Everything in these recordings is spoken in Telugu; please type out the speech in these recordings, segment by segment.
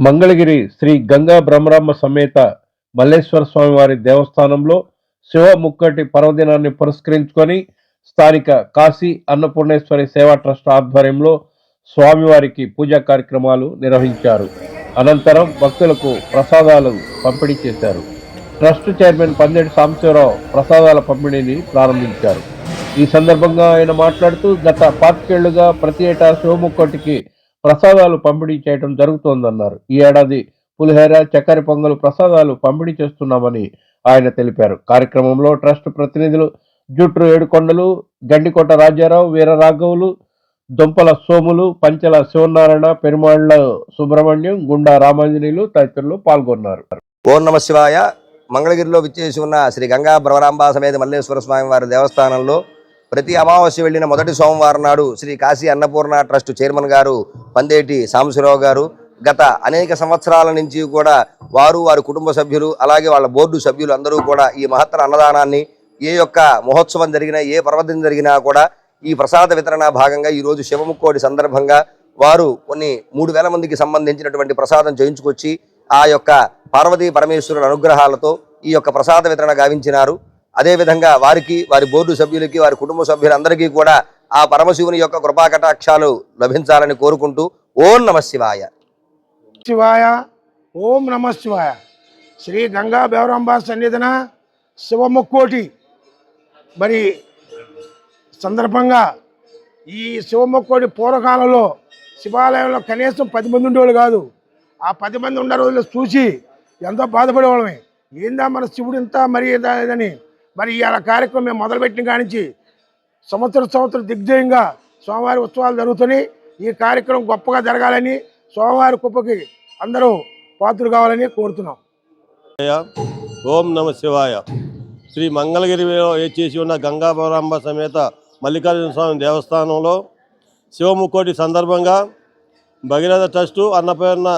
మంగళగిరి శ్రీ గంగా బ్రహ్మరామ సమేత మల్లేశ్వర స్వామివారి దేవస్థానంలో శివ ముక్కటి పర్వదినాన్ని పురస్కరించుకొని స్థానిక కాశీ అన్నపూర్ణేశ్వరి సేవా ట్రస్ట్ ఆధ్వర్యంలో స్వామివారికి పూజా కార్యక్రమాలు నిర్వహించారు. అనంతరం భక్తులకు ప్రసాదాలు పంపిణీ చేశారు. ట్రస్ట్ చైర్మన్ పందేటి సాంబశివరావు ప్రసాదాల పంపిణీని ప్రారంభించారు. ఈ సందర్భంగా ఆయన మాట్లాడుతూ గత పాతికేళ్ళుగా ప్రతి ఏటా శివముక్కటికి ప్రసాదాలు పంపిణీ చేయడం జరుగుతోందన్నారు. ఈ ఏడాది పులిహేర చక్కెర పొంగల్ ప్రసాదాలు పంపిణీ చేస్తున్నామని ఆయన తెలిపారు. కార్యక్రమంలో ట్రస్ట్ ప్రతినిధులు జుట్రు ఏడుకొండలు గండికోట రాజారావు వీర రాఘవులు దొంపల సోములు పంచల శివనారాయణ పెరుమాళ్ళ సుబ్రహ్మణ్యం గుండా రామాంజనేయులు తదితరులు పాల్గొన్నారు. ఓం నమ శివాయ. మంగళగిరిలో విచ్చేసి ఉన్న శ్రీ గంగా భ్రవరాంబ సమేత మల్లేశ్వర స్వామి వారి దేవస్థానంలో ప్రతి అమావాస్య వెళ్ళిన మొదటి సోమవారం నాడు శ్రీ కాశీ అన్నపూర్ణ ట్రస్ట్ చైర్మన్ గారు పందేటి సాంబశివరావు గారు గత అనేక సంవత్సరాల నుంచి కూడా వారు వారి కుటుంబ సభ్యులు అలాగే వాళ్ళ బోర్డు సభ్యులు అందరూ కూడా ఈ మహత్తర అన్నదానాన్ని ఏ యొక్క మహోత్సవం జరిగినా ఏ పర్వదినం జరిగినా కూడా ఈ ప్రసాద వితరణ భాగంగా ఈరోజు శివముక్కోడి సందర్భంగా వారు కొన్ని మూడు వేల మందికి సంబంధించినటువంటి ప్రసాదం చేయించుకొచ్చి ఆ యొక్క పార్వతీ పరమేశ్వరుల అనుగ్రహాలతో ఈ యొక్క ప్రసాద వితరణ గావించినారు. అదేవిధంగా వారికి వారి బోర్డు సభ్యులకి వారి కుటుంబ సభ్యులందరికీ కూడా ఆ పరమశివుని యొక్క కృపాకటాక్షాలు లభించాలని కోరుకుంటూ ఓం నమ శివాయ. శివాయ ఓం నమ శివాయ. శ్రీ గంగా బేవరాంబ సన్నిధిన శివముక్కోటి. మరి సందర్భంగా ఈ శివముక్కోటి పూర్వకాలంలో శివాలయంలో కనీసం పది మంది ఉండేవాళ్ళు కాదు. ఆ పది మంది ఉన్న రోజులు చూసి ఎంతో బాధపడేవాళ్ళమే. ఏందా మన శివుడు ఇంత మరి ఇదని మరి ఇవాళ కార్యక్రమం మేము మొదలుపెట్టిన కానించి సంవత్సరం సంవత్సరం దిగ్జయంగా స్వామివారి ఉత్సవాలు జరుగుతున్నాయి. ఈ కార్యక్రమం గొప్పగా జరగాలని స్వామివారి కుప్పకి అందరూ పాత్రలు కావాలని కోరుతున్నాం. ఓం నమ శివాయ. శ్రీ మంగళగిరిలో చేసి ఉన్న గంగాభరాంబ సమేత మల్లికార్జున స్వామి దేవస్థానంలో శివముకోటి సందర్భంగా భగీరథ ట్రస్టు అన్నపూర్ణ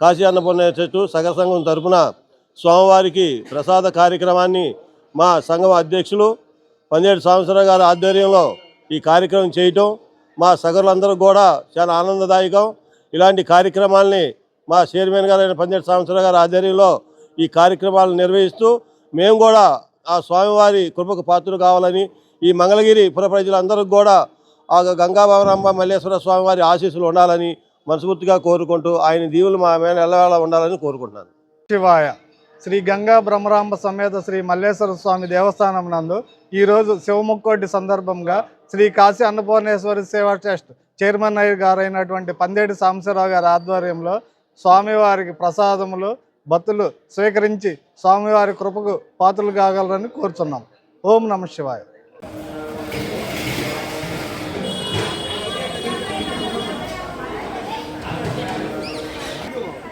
కాశీ అన్నపూర్ణ ట్రస్టు సగసంఘం తరపున స్వామివారికి ప్రసాద కార్యక్రమాన్ని మా సంఘం అధ్యక్షులు పన్నెండు సంవత్సరావు గారి ఆధ్వర్యంలో ఈ కార్యక్రమం చేయటం మా సగరులందరూ కూడా చాలా ఆనందదాయకం. ఇలాంటి కార్యక్రమాల్ని మా చైర్మన్ గారైన పన్నెండు సంవత్సరాల గారి ఆధ్వర్యంలో ఈ కార్యక్రమాలను నిర్వహిస్తూ మేము కూడా ఆ స్వామివారి కృపకు పాత్రలు కావాలని ఈ మంగళగిరి పుర ప్రజలందరికీ కూడా ఆ గంగాభవనమ్మ మల్లేశ్వర స్వామివారి ఆశీస్సులు ఉండాలని మనస్ఫూర్తిగా కోరుకుంటూ ఆయన దీవులు మా మీద ఎల్లవేళ ఉండాలని కోరుకుంటున్నాను. శివాయ. శ్రీ గంగా బ్రహ్మరాంబ సమేత శ్రీ మల్లేశ్వర స్వామి దేవస్థానం నందు ఈరోజు శివముక్కోటి సందర్భంగా శ్రీ కాశీ అన్నపూర్ణేశ్వరి సేవా ట్రస్ట్ చైర్మన్ అయ్య గారైనటువంటి పందేటి సాంబశివరావు గారి ఆధ్వర్యంలో స్వామివారికి ప్రసాదములు భక్తులు స్వీకరించి స్వామివారి కృపకు పాత్రలు కాగలరని కోరుతున్నాం ఓం నమ శివాయ.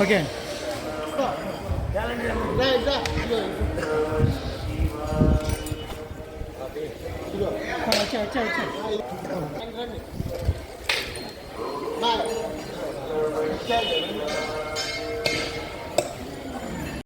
Okay.